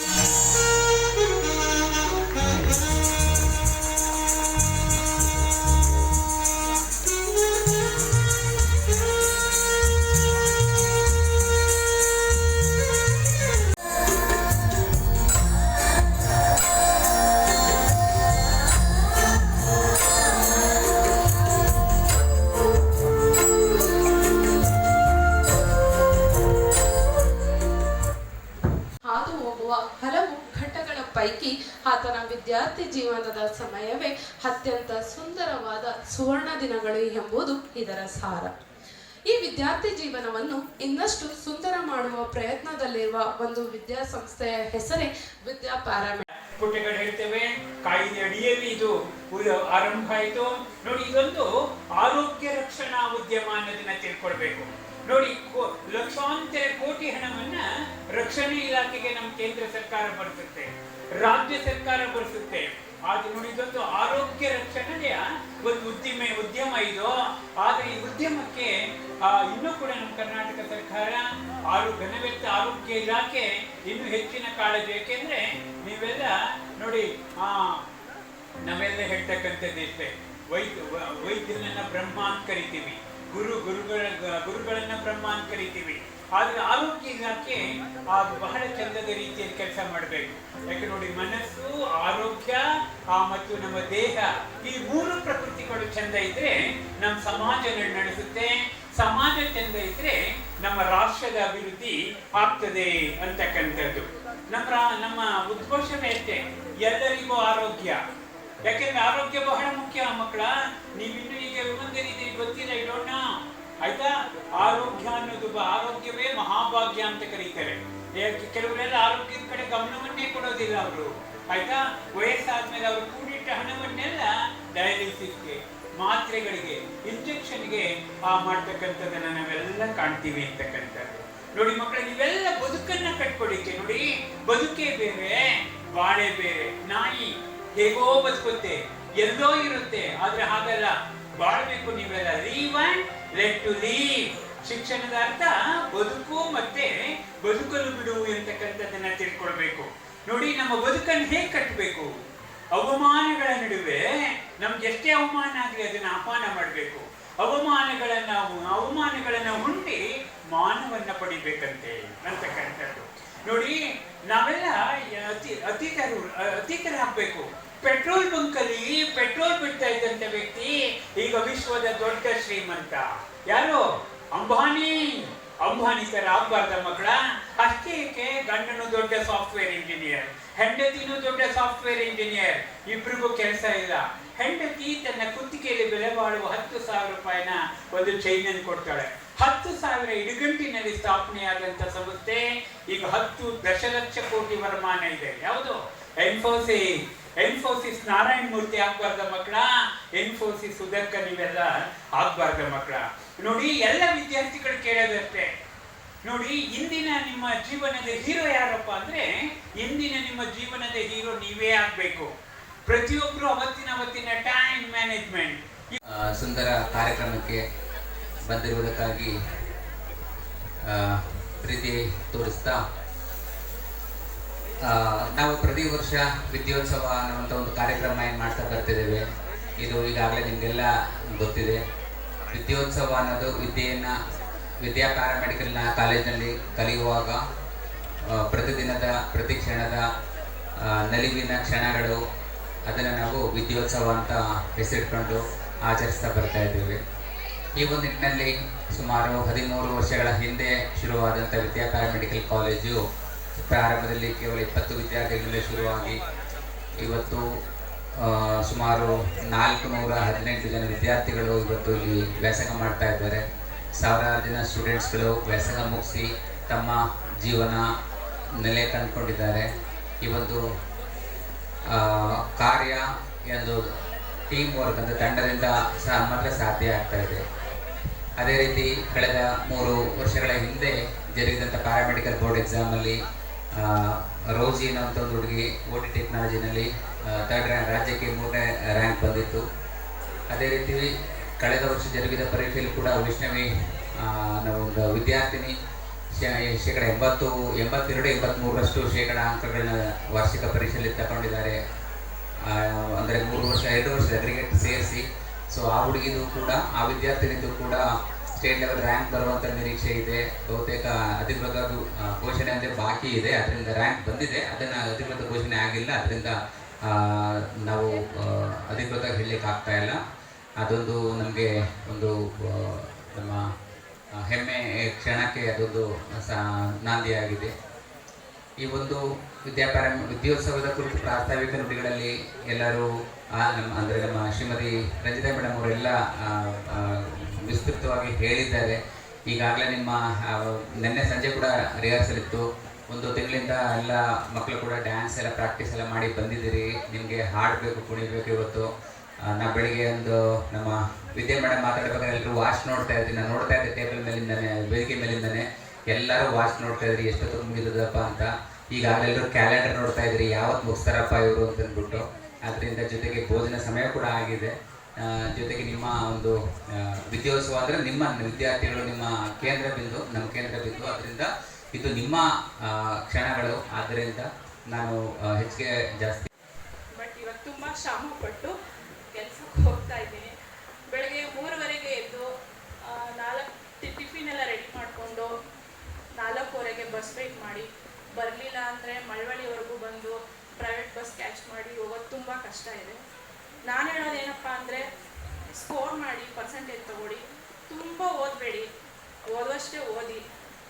Yes. ಹೋಗುವ ಹಲವು ಘಟ್ಟಗಳ ಪೈಕಿ ಆತನ ವಿದ್ಯಾರ್ಥಿ ಜೀವನದ ಸಮಯವೇ ಅತ್ಯಂತ ಸುಂದರವಾದ ಸುವರ್ಣ ದಿನಗಳು ಎಂಬುದು ಇದರ ಸಾರ. ಈ ವಿದ್ಯಾರ್ಥಿ ಜೀವನವನ್ನು ಇನ್ನಷ್ಟು ಸುಂದರ ಮಾಡುವ ಪ್ರಯತ್ನದಲ್ಲಿರುವ ಒಂದು ವಿದ್ಯಾಸಂಸ್ಥೆಯ ಹೆಸರೇ ವಿದ್ಯಾ ಪ್ಯಾರಾಮೆಡ್ ಪುಟಗಳು ಹೇಳ್ತೇವೆ, ಕಾಯಿದೆ ಅಡಿಯಲ್ಲಿ ಇದು ಆರಂಭ ಆಯಿತು. ನೋಡಿ, ಇದೊಂದು ಆರೋಗ್ಯ ರಕ್ಷಣಾ ಉದ್ಯಮ ಅನ್ನೋದನ್ನ ತಿಳ್ಕೊಳ್ಬೇಕು. ನೋಡಿ ಲಕ್ಷಾಂತರ ಕೋಟಿ ಹಣವನ್ನ ರಕ್ಷಣೆ ಇಲಾಖೆಗೆ ನಮ್ಮ ಕೇಂದ್ರ ಸರ್ಕಾರ ಬರೆಸುತ್ತೆ, ರಾಜ್ಯ ಸರ್ಕಾರ ಬರೆಸುತ್ತೆ. ಆದ್ರೆ ನೋಡಿ ಇದೊಂದು ಆರೋಗ್ಯ ರಕ್ಷಣೆಯ ಒಂದು ಉದ್ದಿಮೆ ಉದ್ಯಮ ಇದು. ಆದ್ರೆ ಈ ಉದ್ಯಮಕ್ಕೆ ಇನ್ನೂ ಕೂಡ ನಮ್ಮ ಕರ್ನಾಟಕ ಸರ್ಕಾರ ಆರು ಘನವೆಚ್ಚ ಆರೋಗ್ಯ ಇಲಾಖೆ ಇನ್ನು ಹೆಚ್ಚಿನ ಕಾಳಜಿ. ಯಾಕೆಂದ್ರೆ ನೀವೆಲ್ಲ ನೋಡಿ, ಆ, ನಾವೆಲ್ಲ ಹೇಳ್ತಕ್ಕಂಥದ್ದು ಇಷ್ಟೇ. ವೈದ್ಯ, ವೈದ್ಯನನ್ನ ಬ್ರಹ್ಮ ಅಂತ ಕರಿತೀವಿ. ಗುರು ಗುರುಗಳ, ಗುರುಗಳನ್ನ ಬ್ರಹ್ಮ ಅಂತ ಕರಿತೀವಿ ಆದ್ರೆ ಆರೋಗ್ಯ ಇಲಾಖೆ ಆ ಬಹಳ ಚಂದದ ರೀತಿಯಲ್ಲಿ ಕೆಲಸ ಮಾಡಬೇಕು. ಯಾಕೆ ನೋಡಿ ಮನಸ್ಸು, ಆರೋಗ್ಯ, ಆ ಮತ್ತು ನಮ್ಮ ದೇಹ ಈ ಮೂರು ಪ್ರಕೃತಿಗಳು ಚಂದ ಇದ್ರೆ ನಮ್ಮ ಸಮಾಜ ನಡೆಸುತ್ತೆ. ಸಮಾಜ ಚಂದ ಇದ್ರೆ ನಮ್ಮ ರಾಷ್ಟ್ರದ ಅಭಿವೃದ್ಧಿ ಆಗ್ತದೆ ಅಂತಕ್ಕಂಥದ್ದು. ನಮ್ಮ ನಮ್ಮ ಉದ್ಘೋಷಣೆ ಅಷ್ಟೇ. ಎಲ್ಲರಿಗೂ ಆರೋಗ್ಯ. ಯಾಕೆಂದ್ರೆ ಆರೋಗ್ಯ ಬಹಳ ಮುಖ್ಯ ಮಕ್ಕಳ. ನೀವಿನ್ನು ಈಗ ವಿಮಂದಿರಿದ್ದೀರಿ ಗೊತ್ತಿಲ್ಲ ಇಡೋಣ ಆಯ್ತಾ? ಆರೋಗ್ಯ ಅನ್ನೋದು ಆರೋಗ್ಯವೇ ಮಹಾಭಾಗ್ಯ ಅಂತ ಕರೀತಾರೆ. ಕೆಲವರೆಲ್ಲ ಆರೋಗ್ಯದ ಕಡೆ ಗಮನವನ್ನೇ ಕೊಡೋದಿಲ್ಲ ಅವರು. ಆಯ್ತಾ? ವಯಸ್ಸಾದ್ಮೇಲೆ ಅವರು ಕೂಡಿಟ್ಟ ಹಣವನ್ನೆಲ್ಲ ಡಯಾಲಿಸಿಸ್ಗೆ ಮಾತ್ರೆಗಳಿಗೆ ಇಂಜೆಕ್ಷನ್ಗೆ ಆ ಮಾಡ್ತಕ್ಕಂಥದ್ದನ್ನ ನಾವೆಲ್ಲ ಕಾಣ್ತೀವಿ ಅಂತಕ್ಕಂಥದ್ದು. ನೋಡಿ ಮಕ್ಕಳ ನೀವೆಲ್ಲ ಬದುಕನ್ನ ಕಟ್ಕೊಳ್ಳಿಕ್ಕೆ ನೋಡಿ. ಬದುಕೇ ಬೇರೆ, ಬಾಳೆ ಬೇರೆ, ನಾಯಿ ಹೇಗೋ ಬದುಕುತ್ತೆ, ಎಲ್ಲೋ ಇರುತ್ತೆ, ಆದ್ರೆ ಹಾಗಲ್ಲ. ಬಾಳ್ಬೇಕು ನೀವೆಲ್ಲ. Live and let to live ಶಿಕ್ಷಣದ ಅರ್ಥ, ಬದುಕು ಮತ್ತೆ ಬದುಕಲು ಬಿಡು ಎಂತಕ್ಕಂಥದ್ದನ್ನ ತಿಳ್ಕೊಳ್ಬೇಕು. ನೋಡಿ, ನಮ್ಮ ಬದುಕನ್ನು ಹೇಗೆ ಕಟ್ಟಬೇಕು? ಅವಮಾನಗಳ ನಡುವೆ ನಮ್ಗೆ ಎಷ್ಟೇ ಅವಮಾನ ಆಗಲಿ ಅದನ್ನ ಅಪಮಾನ ಮಾಡಬೇಕು. ಅವಮಾನಗಳನ್ನ ಅವಮಾನಗಳನ್ನ ಹುಂಡಿ ಮಾನವನ್ನ ಪಡಿಬೇಕಂತೆ ಅಂತಕ್ಕಂಥದ್ದು. ನೋಡಿ, ನಾವೆಲ್ಲ ಅತಿ, ಅತಿಥರು ಅತಿಥರಾಗಬೇಕು. ಪೆಟ್ರೋಲ್ ಬಂಕ್ ಅಲ್ಲಿ ಪೆಟ್ರೋಲ್ ಬಿಡ್ತಾ ಇದ್ದಂತ ವ್ಯಕ್ತಿ ಈಗ ವಿಶ್ವದ ದೊಡ್ಡ ಶ್ರೀಮಂತ. ಯಾರು? ಅಂಬಾನಿ. ಅಂಬಾನಿ ಸರ್ ಆಗ್ಬಾರ್ದ ಮಕ್ಕಳ? ಅಷ್ಟೇ ಏಕೆ? ಗಂಡನು ದೊಡ್ಡ ಸಾಫ್ಟ್ವೇರ್ ಇಂಜಿನಿಯರ್, ಹೆಂಡತಿನೂ ದೊಡ್ಡ ಸಾಫ್ಟ್ವೇರ್ ಇಂಜಿನಿಯರ್. ಇಬ್ರಿಗೂ ಕೆಲಸ ಇಲ್ಲ. ಹೆಂಡತಿ ತನ್ನ ಕುತ್ತಿಗೆಯಲ್ಲಿ ಬೆಲೆ ಬಾಳುವ ಹತ್ತು ಸಾವಿರ ರೂಪಾಯಿನ ಒಂದು ಚೈನ್ ಅನ್ನು ಕೊಡ್ತಾಳೆ. ಹತ್ತು ಸಾವಿರ ಇಡುಗಂಟಿನಲ್ಲಿ ಸ್ಥಾಪನೆಯಾದಂತ ಸಂಸ್ಥೆ, ಈಗ ಹತ್ತು ದಶಲಕ್ಷ ಕೋಟಿ ವರಮಾನ ಇದೆ. ಯಾವುದು? ಎನ್ಫೋಸಿಸ್. ಎನ್ಫೋಸಿಸ್ ನಾರಾಯಣ ಮೂರ್ತಿ ಆಗ್ಬಾರ್ದ ಮಕ್ಕಳ? ಎನ್ಫೋಸಿಸ್ ಉದಕ್ಕ ನೀವೆಲ್ಲ ಆಗ್ಬಾರ್ದ ಮಕ್ಕಳ. ನೋಡಿ, ಎಲ್ಲ ವಿದ್ಯಾರ್ಥಿಗಳು ಕೇಳೋದಷ್ಟೇ. ನೋಡಿ, ಇಂದಿನ ನಿಮ್ಮ ಜೀವನದ ಹೀರೋ ಯಾರಪ್ಪ ಅಂದ್ರೆ, ಇಂದಿನ ನಿಮ್ಮ ಜೀವನದ ಹೀರೋ ನೀವೇ ಆಗ್ಬೇಕು. ಪ್ರತಿಯೊಬ್ರು ಅವತ್ತಿನ ಅವತ್ತಿನ ಟೈಮ್ ಮ್ಯಾನೇಜ್ಮೆಂಟ್ ಸುಂದರ ಕಾರ್ಯಕ್ರಮಕ್ಕೆ ಬಂದಿರುವುದಕ್ಕಾಗಿ ಪ್ರೀತಿ ತೋರಿಸ್ತಾ ನಾವು ಪ್ರತಿ ವರ್ಷ ವಿದ್ಯೋತ್ಸವ ಅನ್ನುವಂಥ ಒಂದು ಕಾರ್ಯಕ್ರಮ ಏನು ಮಾಡ್ತಾ ಬರ್ತಿದ್ದೇವೆ, ಇದು ಈಗಾಗಲೇ ನಿಮಗೆಲ್ಲ ಗೊತ್ತಿದೆ. ವಿದ್ಯೋತ್ಸವ ಅನ್ನೋದು ವಿದ್ಯೆಯನ್ನು, ವಿದ್ಯಾ ಪ್ಯಾರಾಮೆಡಿಕಲ್ನ ಕಾಲೇಜಿನಲ್ಲಿ ಕಲಿಯುವಾಗ ಪ್ರತಿದಿನದ, ಪ್ರತಿ ಕ್ಷಣದ ನಲಿವಿನ ಕ್ಷಣಗಳು, ಅದನ್ನು ನಾವು ವಿದ್ಯೋತ್ಸವ ಅಂತ ಹೆಸರಿಟ್ಕೊಂಡು ಆಚರಿಸ್ತಾ ಬರ್ತಾ ಇದ್ದೇವೆ. ಈ ಒಂದು ನಿಟ್ಟಿನಲ್ಲಿ ಸುಮಾರು ಹದಿಮೂರು ವರ್ಷಗಳ ಹಿಂದೆ ಶುರುವಾದಂಥ ವಿದ್ಯಾ ಪ್ಯಾರಾಮೆಡಿಕಲ್ ಕಾಲೇಜು ಪ್ರಾರಂಭದಲ್ಲಿ ಕೇವಲ ಇಪ್ಪತ್ತು ವಿದ್ಯಾರ್ಥಿಗಳಿಂದ ಶುರುವಾಗಿ ಇವತ್ತು ಸುಮಾರು ನಾಲ್ಕು ನೂರ ಹದಿನೆಂಟು ಜನ ವಿದ್ಯಾರ್ಥಿಗಳು ಇವತ್ತು ಇಲ್ಲಿ ವ್ಯಾಸಂಗ ಮಾಡ್ತಾ ಇದ್ದಾರೆ. ಸಾವಿರಾರು ಜನ ಸ್ಟೂಡೆಂಟ್ಸ್ಗಳು ವ್ಯಾಸಂಗ ಮುಗಿಸಿ ತಮ್ಮ ಜೀವನ ನೆಲೆ ಕಂಡುಕೊಂಡಿದ್ದಾರೆ. ಈ ಒಂದು ಕಾರ್ಯ ಎಂದು ಟೀಮ್ ವರ್ಕ್ ಅಂದರೆ ತಂಡದಿಂದ ಸಹ ಮಾತ್ರ ಸಾಧ್ಯ ಆಗ್ತಾ ಇದೆ. ಅದೇ ರೀತಿ ಕಳೆದ ಮೂರು ವರ್ಷಗಳ ಹಿಂದೆ ಜರುಗಿದಂಥ ಪ್ಯಾರಾಮೆಡಿಕಲ್ ಬೋರ್ಡ್ ಎಕ್ಸಾಮಲ್ಲಿ ರೋಜಿ ಅನ್ನೋಂಥ ಒಂದು ಹುಡುಗಿ ಓ ಟಿ ಟೆಕ್ನಾಲಜಿನಲ್ಲಿ ತರ್ಡ್ ರ್ಯಾಂಕ್ ರಾಜ್ಯಕ್ಕೆ ಮೂರನೇ ರ್ಯಾಂಕ್ ಬಂದಿತ್ತು. ಅದೇ ರೀತಿ ಕಳೆದ ವರ್ಷ ಜರುಗಿದ ಪರೀಕ್ಷೆಯಲ್ಲಿ ಕೂಡ ವೈಷ್ಣವಿ ಒಂದು ವಿದ್ಯಾರ್ಥಿನಿ ಶೇಕಡ ಎಂಬತ್ತು, ಎಂಬತ್ತೆರಡು ಎಂಬತ್ತ್ಮೂರರಷ್ಟು ಶೇಕಡ ಅಂಕಗಳನ್ನ ವಾರ್ಷಿಕ ಪರೀಕ್ಷೆಯಲ್ಲಿ ತಗೊಂಡಿದ್ದಾರೆ. ಅಂದರೆ ಮೂರು ವರ್ಷ, ಎರಡು ವರ್ಷ ಅಗ್ರಿಗೇಟ್ ಸೇರಿಸಿ ಸೊ ಆ ಹುಡುಗಿದು ಕೂಡ, ಆ ವಿದ್ಯಾರ್ಥಿನಿದು ಕೂಡ ಸ್ಟೇಟ್ ಲೆವೆಲ್ ರ್ಯಾಂಕ್ ಬರುವಂಥ ನಿರೀಕ್ಷೆ ಇದೆ. ಬಹುತೇಕ ಅಧಿಕೃತ ಘೋಷಣೆ ಅಂದರೆ ಬಾಕಿ ಇದೆ. ಅದರಿಂದ ರ್ಯಾಂಕ್ ಬಂದಿದೆ. ಅದನ್ನು ಅಧಿಕೃತ ಘೋಷಣೆ ಆಗಿಲ್ಲ. ಅದರಿಂದ ನಾವು ಅಧಿಕೃತ ಹೇಳಲಿಕ್ಕೆ ಆಗ್ತಾ ಇಲ್ಲ. ಅದೊಂದು ನಮಗೆ ಒಂದು ನಮ್ಮ ಹೆಮ್ಮೆ ಕ್ಷಣಕ್ಕೆ ಅದೊಂದು ನಾಂದಿಯಾಗಿದೆ. ಈ ಒಂದು ವಿದ್ಯಾಪಾರ ವಿದ್ಯೋತ್ಸವದ ಕುರಿತು ಪ್ರಾಸ್ತಾವಿಕ ನುಡಿಗಳಲ್ಲಿ ಎಲ್ಲರೂ ನಮ್ಮ, ಅಂದರೆ ನಮ್ಮ ಶ್ರೀಮತಿ ರಂಜಿತಾ ಮೇಡಮ್ ಅವರೆಲ್ಲ ವಿಸ್ತೃತವಾಗಿ ಹೇಳಿದ್ದಾರೆ. ಈಗಾಗಲೇ ನಿಮ್ಮ ನಿನ್ನೆ ಸಂಜೆ ಕೂಡ ರಿಹರ್ಸಲ್ ಇತ್ತು. ಒಂದು ತಿಂಗಳಿಂದ ಎಲ್ಲ ಮಕ್ಕಳು ಕೂಡ ಡ್ಯಾನ್ಸ್ ಎಲ್ಲ ಪ್ರಾಕ್ಟೀಸ್ ಎಲ್ಲ ಮಾಡಿ ಬಂದಿದ್ದೀರಿ. ನಿಮಗೆ ಹಾಡಬೇಕು ಕುಣಿಬೇಕು ಇವತ್ತು. ನಾ ಬೆಳಿಗ್ಗೆ ಒಂದು ನಮ್ಮ ವಿದ್ಯಾ ಮೇಡಮ್ ಮಾತಾಡಬೇಕಾದ್ರೆ ಎಲ್ಲರೂ ವಾಚ್ ನೋಡ್ತಾ ಇದ್ದೀನಿ ನಾನು ನೋಡ್ತಾ ಇದ್ದೆ ಟೇಬಲ್ ಮೇಲಿಂದನೇ, ವೇದಿಕೆ ಮೇಲಿಂದಾನೆ. ಎಲ್ಲರೂ ವಾಚ್ ನೋಡ್ತಾ ಇದ್ರಿ. ಎಷ್ಟೊತ್ತು ಮುಗಿದದಪ್ಪ ಅಂತ. ಈಗಾಗಲೇ ಅಲ್ಲೆಲ್ಲರೂ ಕ್ಯಾಲೆಂಡರ್ ನೋಡ್ತಾ ಇದ್ರಿ, ಯಾವತ್ತು ಮುಗಿಸ್ತಾರಪ್ಪ ಇವರು ಅಂತ ಅಂದ್ಬಿಟ್ಟು. ಅದರಿಂದ ಜೊತೆಗೆ ಭೋಜನ ಸಮಯ ಕೂಡ ಆಗಿದೆ. ಜೊತೆಗೆ ನಿಮ್ಮ ಒಂದು ವಿದ್ಯೋತ್ಸವ ಅಂದರೆ ನಿಮ್ಮ ವಿದ್ಯಾರ್ಥಿಗಳು, ನಿಮ್ಮ ಕೇಂದ್ರ ಬಿಂದು, ನಮ್ಮ ಕೇಂದ್ರ ಬಿಂದು. ಅದರಿಂದ ಇದು ನಿಮ್ಮ ಕ್ಷಣಗಳು. ಆದ್ದರಿಂದ ನಾನು ಹೆಚ್ಚಿಗೆ ಜಾಸ್ತಿ ಬಟ್ ಇವತ್ತು ತುಂಬ ಶ್ರಮ ಪಟ್ಟು ಕೆಲಸಕ್ಕೆ ಹೋಗ್ತಾ ಇದ್ದೀನಿ ಬೆಳಗ್ಗೆ ಮೂರುವರೆಗೆ ಎದ್ದು ಆ, ನಾಲ್ಕು ಟಿ- ಟಿಫಿನ್ ಎಲ್ಲ ರೆಡಿ ಮಾಡಿಕೊಂಡು ನಾಲ್ಕೂವರೆಗೆ ಬಸ್ ವೇಟ್ ಮಾಡಿ ಬರಲಿಲ್ಲ ಅಂದರೆ ಮಳವಳ್ಳಿವರೆಗೂ ಬಂದು ಪ್ರೈವೇಟ್ ಬಸ್ ಕ್ಯಾಚ್ ಮಾಡಿ ಹೋಗೋದು ತುಂಬ ಕಷ್ಟ ಇದೆ. ನಾನು ಹೇಳೋದು ಏನಪ್ಪ ಅಂದರೆ ಸ್ಕೋರ್ ಮಾಡಿ ಪರ್ಸೆಂಟೇಜ್ ತೊಗೊಳ್ಳಿ. ತುಂಬ ಓದಬೇಡಿ. ಓದುವಷ್ಟೇ ಓದಿ.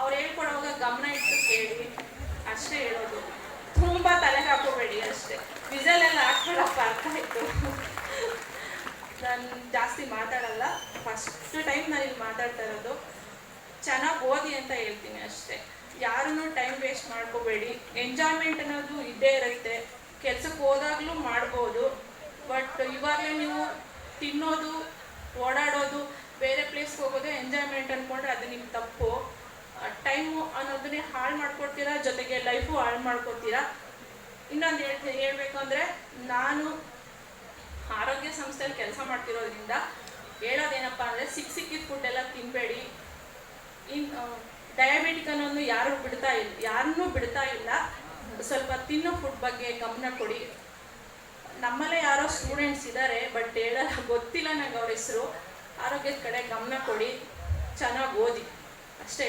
ಅವ್ರು ಹೇಳ್ಕೊಡೋವಾಗ ಗಮನ ಇಟ್ಟು ಕೇಳಿ. ಅಷ್ಟೇ ಹೇಳೋದು. ತುಂಬ ತಲೆಗೆ ಹಾಕೋಬೇಡಿ ಅಷ್ಟೇ. ಎಲ್ಲ ಹಾಕೊಳ್ಳೋಕೆ ಅರ್ಥ ಆಯಿತು. ನಾನು ಜಾಸ್ತಿ ಮಾತಾಡಲ್ಲ. ಫಸ್ಟ್ ಟೈಮ್ ನಾನು ಇಲ್ಲಿ ಮಾತಾಡ್ತಾ ಇರೋದು. ಚೆನ್ನಾಗಿ ಓದಿ ಅಂತ ಹೇಳ್ತೀನಿ ಅಷ್ಟೇ. ಯಾರನ್ನೂ ಟೈಮ್ ವೇಸ್ಟ್ ಮಾಡ್ಕೋಬೇಡಿ. ಎಂಜಾಯ್ಮೆಂಟ್ ಅನ್ನೋದು ಇದ್ದೇ ಇರುತ್ತೆ. ಕೆಲಸಕ್ಕೆ ಹೋದಾಗಲೂ ಮಾಡ್ಬೋದು. ಬಟ್ ಇವಾಗಲೇ ನೀವು ತಿನ್ನೋದು, ಓಡಾಡೋದು, ಬೇರೆ ಪ್ಲೇಸ್ಗೆ ಹೋಗೋದು ಎಂಜಾಯ್ಮೆಂಟ್ ಅಂದ್ಕೊಂಡ್ರೆ ಅದು ನಿಮ್ಗೆ ತಪ್ಪು. ಟೈಮು ಅನ್ನೋದನ್ನೇ ಹಾಳು ಮಾಡ್ಕೊಡ್ತೀರಾ? ಜೊತೆಗೆ ಲೈಫು ಹಾಳು ಮಾಡ್ಕೊಡ್ತೀರಾ? ಇನ್ನೊಂದು ಹೇಳ್ತೀನಿ ಹೇಳಬೇಕು ಅಂದರೆ ನಾನು ಆರೋಗ್ಯ ಸಂಸ್ಥೆಯಲ್ಲಿ ಕೆಲಸ ಮಾಡ್ತಿರೋದ್ರಿಂದ ಹೇಳೋದೇನಪ್ಪ ಅಂದರೆ, ಸಿಕ್ಕ ಸಿಕ್ಕಿದ ಫುಡ್ ಎಲ್ಲ ತಿನ್ನಬೇಡಿ ಇನ್ ಡಯಾಬಿಟಿಕ್ ಅನ್ನೋದು ಯಾರು ಬಿಡ್ತಾ ಇಲ್ಲ ಯಾರನ್ನೂ ಬಿಡ್ತಾ ಇಲ್ಲ. ಸ್ವಲ್ಪ ತಿನ್ನೋ ಫುಡ್ ಬಗ್ಗೆ ಗಮನ ಕೊಡಿ. ನಮ್ಮಲ್ಲೇ ಯಾರೋ ಸ್ಟೂಡೆಂಟ್ಸ್ ಇದ್ದಾರೆ ಬಟ್ ಹೇಳಲ್ಲ ಗೊತ್ತಿಲ್ಲ ನಂಗೆ ಅವ್ರ ಹೆಸರು. ಆರೋಗ್ಯದ ಕಡೆ ಗಮನ ಕೊಡಿ. ಚೆನ್ನಾಗಿ ಓದಿ. ಅಷ್ಟೇ.